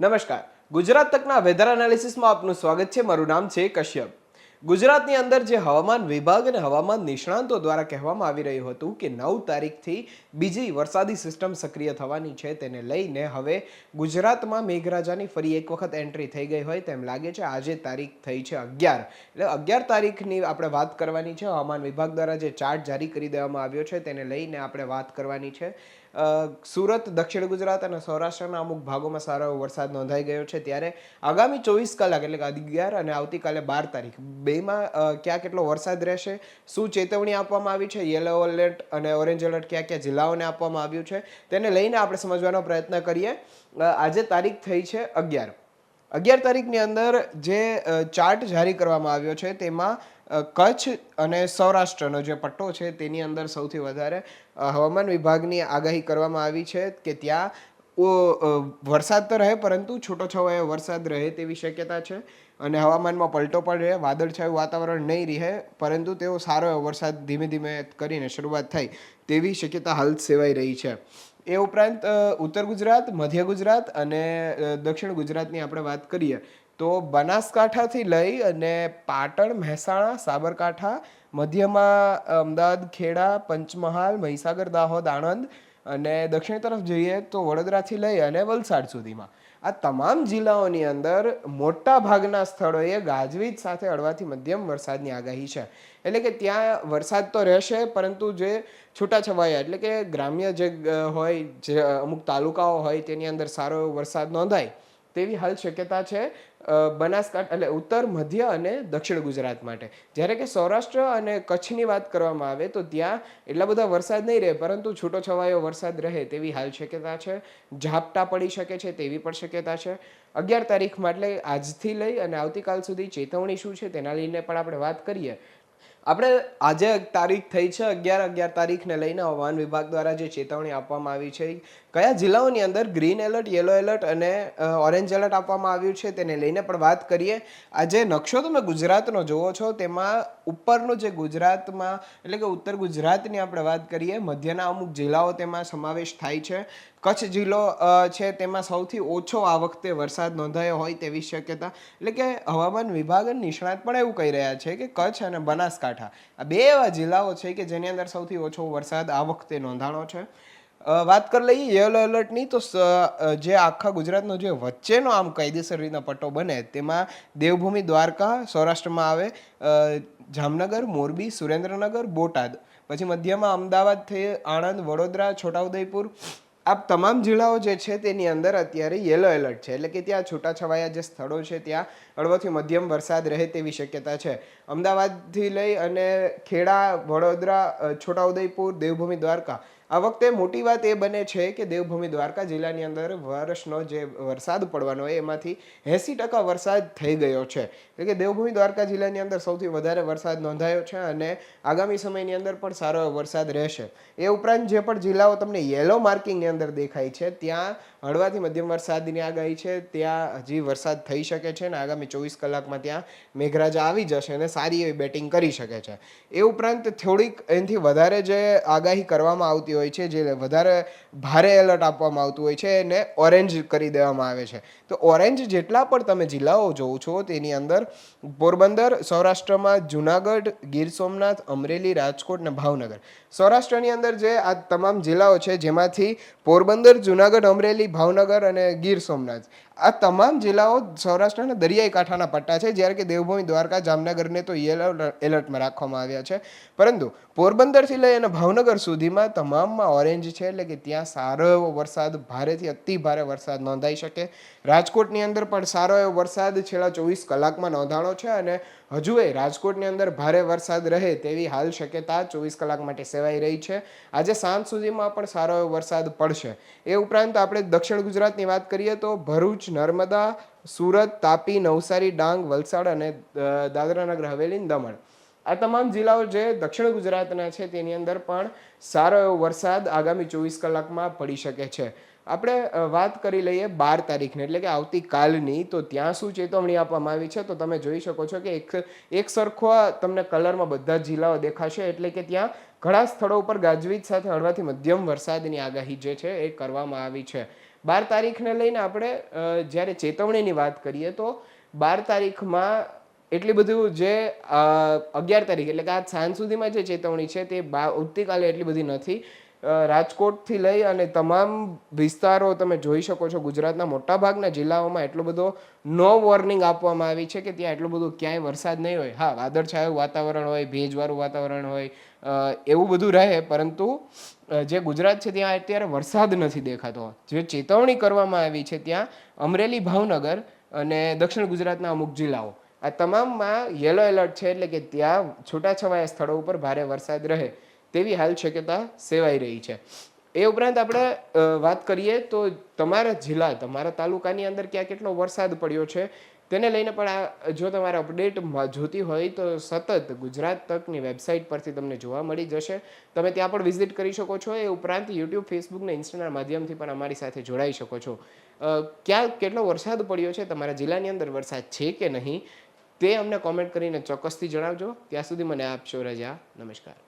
નમસ્કાર. ગુજરાત તકના વેધર એનાલિસિસમાં આપનું સ્વાગત છે. મારું નામ છે કશ્યપ. ગુજરાતની અંદર જે હવામાન વિભાગ અને હવામાન નિષ્ણાંતો દ્વારા કહેવામાં આવી રહ્યું હતું કે નવ તારીખથી બીજી વરસાદી સિસ્ટમ સક્રિય થવાની છે તેને લઈને હવે ગુજરાતમાં મેઘરાજાની ફરી એક વખત એન્ટ્રી થઈ ગઈ હોય તેમ લાગે છે. આજે તારીખ થઈ છે અગિયાર. એટલે અગિયાર તારીખની આપણે વાત કરવાની છે. હવામાન વિભાગ દ્વારા જે ચાર્ટ જારી કરી દેવામાં આવ્યો છે તેને લઈને આપણે વાત કરવાની છે. સુરત, દક્ષિણ ગુજરાત અને સૌરાષ્ટ્રના અમુક ભાગોમાં સારો વરસાદ નોંધાઈ ગયો છે. ત્યારે આગામી ચોવીસ કલાક, એટલે કે અગિયાર અને આવતીકાલે બાર તારીખ, બેમાં ક્યાં કેટલો વરસાદ રહેશે, શું ચેતવણી આપવામાં આવી છે? યલો એલર્ટ અને ઓરેન્જ એલર્ટ કયા ક્યાં જિલ્લાઓને આપવામાં આવ્યું છે? તેને લઈને આપણે સમજવાનો પ્રયત્ન કરીએ. આજે તારીખ થઈ છે અગિયાર. અગિયાર તારીખની અંદર જે ચાર્ટ જારી કરવામાં આવ્યો છે, તેમાં કચ્છ અને સૌરાષ્ટ્રનો જે પટ્ટો છે, તેની અંદર સૌથી વધારે હવામાન વિભાગની આગાહી કરવામાં આવી છે કે ત્યાં વરસાદ તો રહે, પરંતુ છૂટો છવાયો વરસાદ રહે તેવી શક્યતા છે અને હવામાનમાં પલટો પણ રહે, વાદળછાયું વાતાવરણ નહીં રહે, પરંતુ તેઓ સારો એવો વરસાદ ધીમે ધીમે કરીને શરૂઆત થાય તેવી શક્યતા હાલ સેવાઈ રહી છે. એ ઉપરાંત ઉત્તર ગુજરાત, મધ્ય ગુજરાત અને દક્ષિણ ગુજરાતની આપણે વાત કરીએ, તો બનાસકાંઠાથી લઈ અને પાટણ, મહેસાણા, સાબરકાંઠા, મધ્યમાં અમદાવાદ, ખેડા, પંચમહાલ, મહીસાગર, દાહોદ, આણંદ અને દક્ષિણ તરફ જઈએ તો વડોદરાથી લઈ અને વલસાડ સુધીમાં. આ તમામ જિલ્લાઓની અંદર મોટા ભાગના સ્થળોએ ગાજવીજ સાથે હળવાથી મધ્યમ વરસાદની આગાહી છે. એટલે કે ત્યાં વરસાદ તો રહેશે, પરંતુ જે છૂટાછવાયા, એટલે કે ગ્રામ્ય જે હોય, જે અમુક તાલુકાઓ હોય તેની અંદર સારો વરસાદ નોંધાય. તેવી હાલ શક્યતા છે બનાસકાંઠા એટલે ઉત્તર, મધ્ય અને દક્ષિણ ગુજરાત માટે. જ્યારે કે સૌરાષ્ટ્ર અને કચ્છની વાત કરવામાં આવે તો ત્યાં એટલા બધા વરસાદ નહીં રહે, પરંતુ છૂટો છવાયો વરસાદ રહે તેવી હાલ શક્યતા છે. ઝાપટા પડી શકે છે તેવી પણ શક્યતા છે. અગિયાર તારીખમાં એટલે આજથી લઈ અને આવતીકાલ સુધી ચેતવણી શું છે તેના લઈને પણ આપણે વાત કરીએ. આપણે આજે તારીખ થઈ છે અગિયાર અગિયાર તારીખને લઈને હવામાન વિભાગ દ્વારા જે ચેતવણી આપવામાં આવી છે, કયા જિલ્લાઓની અંદર ગ્રીન એલર્ટ યલો એલર્ટ અને ઓરેન્જ એલર્ટ આપવામાં આવ્યું છે તેને લઈને પણ વાત કરીએ. આજે નકશો તમે ગુજરાતનો જુઓ છો, તેમાં ઉપરનું જે ગુજરાતમાં, એટલે કે ઉત્તર ગુજરાતની આપણે વાત કરીએ, મધ્યના અમુક જિલ્લાઓ તેમાં સમાવેશ થાય છે. કચ્છ જિલ્લો છે તેમાં સૌથી ઓછો આ વખતે વરસાદ નોંધાયો હોય તેવી શક્યતા. એટલે કે હવામાન વિભાગ નિષ્ણાત પણ એવું કહી રહ્યા છે કે કચ્છ અને બનાસકાંઠા આ બે એવા જિલ્લાઓ છે કે જેની અંદર સૌથી ઓછો વરસાદ આ વખતે નોંધાણો છે. વાત કરી લઈએ યલો એલર્ટની તો જે આખા ગુજરાતનો જે વચ્ચેનો આમ કાયદેસર રીતના પટ્ટો બને તેમાં દેવભૂમિ દ્વારકા સૌરાષ્ટ્રમાં આવે જામનગર, મોરબી, સુરેન્દ્રનગર, બોટાદ. પછી મધ્યમાં અમદાવાદ, થઈ આણંદ, વડોદરા, છોટાઉદેપુર આ તમામ જિલ્લાઓ જે છે તેની અંદર અત્યારે યલો એલર્ટ છે. એટલે કે ત્યાં છૂટાછવાયા જે સ્થળો છે, ત્યાં હળવોથી મધ્યમ વરસાદ રહે તેવી શક્યતા છે. અમદાવાદથી લઈ અને ખેડા, વડોદરા છોટાઉદેપુર, દેવભૂમિ દ્વારકા આ વખતે મોટી વાત એ બને છે કે દેવભૂમિ દ્વારકા જિલ્લાની અંદર વર્ષનો જે વરસાદ પડવાનો હોય એમાંથી એંસી ટકા વરસાદ થઈ ગયો છે. એટલે કે દેવભૂમિ દ્વારકા જિલ્લાની અંદર સૌથી વધારે વરસાદ નોંધાયો છે અને આગામી સમયની અંદર પણ સારો વરસાદ રહેશે. એ ઉપરાંત જે પણ જિલ્લાઓ તમને યેલો માર્કિંગની અંદર દેખાય છે, ત્યાં હળવાથી મધ્યમ વરસાદની આગાહી છે, ત્યાં હજી વરસાદ થઈ શકે છે અને આગામી ચોવીસ કલાકમાં ત્યાં મેઘરાજા આવી જશે અને સારી એવી બેટિંગ કરી શકે છે. એ ઉપરાંત થોડીક એનાથી વધારે જે આગાહી કરવામાં આવતી હોય છે, જે વધારે ભારે એલર્ટ આપવામાં આવતું હોય છે, એને ઓરેન્જ કરી દેવામાં આવે છે. તો ઓરેન્જ જેટલા પણ તમે જિલ્લાઓ જોવો છો, તેની અંદર પોરબંદર, સૌરાષ્ટ્રમાં જુનાગઢ, ગીર સોમનાથ, અમરેલી, રાજકોટ અને ભાવનગર. સૌરાષ્ટ્રની અંદર જે આ તમામ જિલ્લાઓ છે, જેમાંથી પોરબંદર, જુનાગઢ, અમરેલી, ભાવનગર અને ગીર સોમનાથ. આ તમામ જિલ્લાઓ સૌરાષ્ટ્રના દરિયાઈ કાંઠાના પટ્ટા છે, જ્યારે કે દેવભૂમિ, દ્વારકા, જામનગરને તો યેલો એલર્ટમાં રાખવામાં આવ્યા છે. પરંતુ પોરબંદરથી લઈ અને ભાવનગર સુધીમાં તમામમાં ઓરેન્જ છે, એટલે કે ત્યાં સારો એવો વરસાદ, ભારેથી અતિ ભારે વરસાદ નોંધાઈ શકે. રાજકોટની અંદર પણ સારો એવો વરસાદ છેલ્લા ચોવીસ કલાકમાં નોંધાણો છે અને હજુ એ રાજકોટની અંદર ભારે વરસાદ રહે તેવી હાલ શક્યતા ચોવીસ કલાક માટે સેવાઈ રહી છે. આજે સાંજ સુધીમાં પણ સારો એવો વરસાદ પડશે. એ ઉપરાંત આપણે દક્ષિણ ગુજરાતની વાત કરીએ તો ભરૂચ, નર્મદા, સુરત, તાપી, નવસારી, ડાંગ, વલસાડ અને દાદરાનગર, હવેલી દમણ. આ તમામ જિલ્લાઓ જે દક્ષિણ ગુજરાતના છે તેની અંદર પણ સારો એવો વરસાદ આગામી ચોવીસ કલાકમાં પડી શકે છે. આપણે વાત કરી લઈએ બાર તારીખને, એટલે કે આવતીકાલની. તો ત્યાં શું ચેતવણી આપવામાં આવી છે? તો તમે જોઈ શકો છો કે એક એક સરખો તમને કલરમાં બધા જ જિલ્લાઓ દેખાશે, એટલે કે ત્યાં ઘણા સ્થળો ઉપર ગાજવીજ સાથે હળવાથી મધ્યમ વરસાદની આગાહી જે છે એ કરવામાં આવી છે. બાર તારીખને લઈને આપણે જ્યારે ચેતવણીની વાત કરીએ, તો બાર તારીખમાં એટલી બધું જે અગિયાર તારીખ, એટલે કે આજ સાંજ સુધીમાં જે ચેતવણી છે તે બા, આવતીકાલે એટલી બધી નથી. રાજકોટથી લઈ અને તમામ વિસ્તારો તમે જોઈ શકો છો, ગુજરાતના મોટાભાગના જિલ્લાઓમાં એટલો બધો નો વોર્નિંગ આપવામાં આવી છે કે ત્યાં એટલું બધું ક્યાંય વરસાદ નહીં હોય. હા, વાદળછાયું વાતાવરણ હોય, ભેજવાળું વાતાવરણ હોય એવું બધું રહે, પરંતુ જે ગુજરાત છે ત્યાં અત્યારે વરસાદ નથી દેખાતો. જે ચેતવણી કરવામાં આવી છે ત્યાં, અમરેલી ભાવનગર અને દક્ષિણ ગુજરાતના અમુક જિલ્લાઓ. આ તમામમાં યલો એલર્ટ છે એટલે કે ત્યાં છૂટાછવાયા સ્થળો ઉપર ભારે વરસાદ રહે. તેવી હાલ શક્યતા સેવાઈ રહી છે. એ ઉપરાંત આપણે વાત કરીએ તો તમારા જિલ્લા, તમારા તાલુકાની અંદર ક્યાં કેટલો વરસાદ પડ્યો છે, તેને લઈને પણ આ જો તમારે અપડેટ જોતી હોય તો સતત ગુજરાત તકની વેબસાઇટ પરથી તમને જોવા મળી જશે. તમે ત્યાં પણ વિઝિટ કરી શકો છો. એ ઉપરાંત યુટ્યુબ ફેસબુક ને ઇન્સ્ટાના માધ્યમથી પણ અમારી સાથે જોડાઈ શકો છો. ક્યાં કેટલો વરસાદ પડ્યો છે, તમારા જિલ્લાની અંદર વરસાદ છે કે નહીં, તે અમને કોમેન્ટ કરીને ચોક્કસથી જણાવજો. ત્યાં સુધી મને આપશો રજા. નમસ્કાર.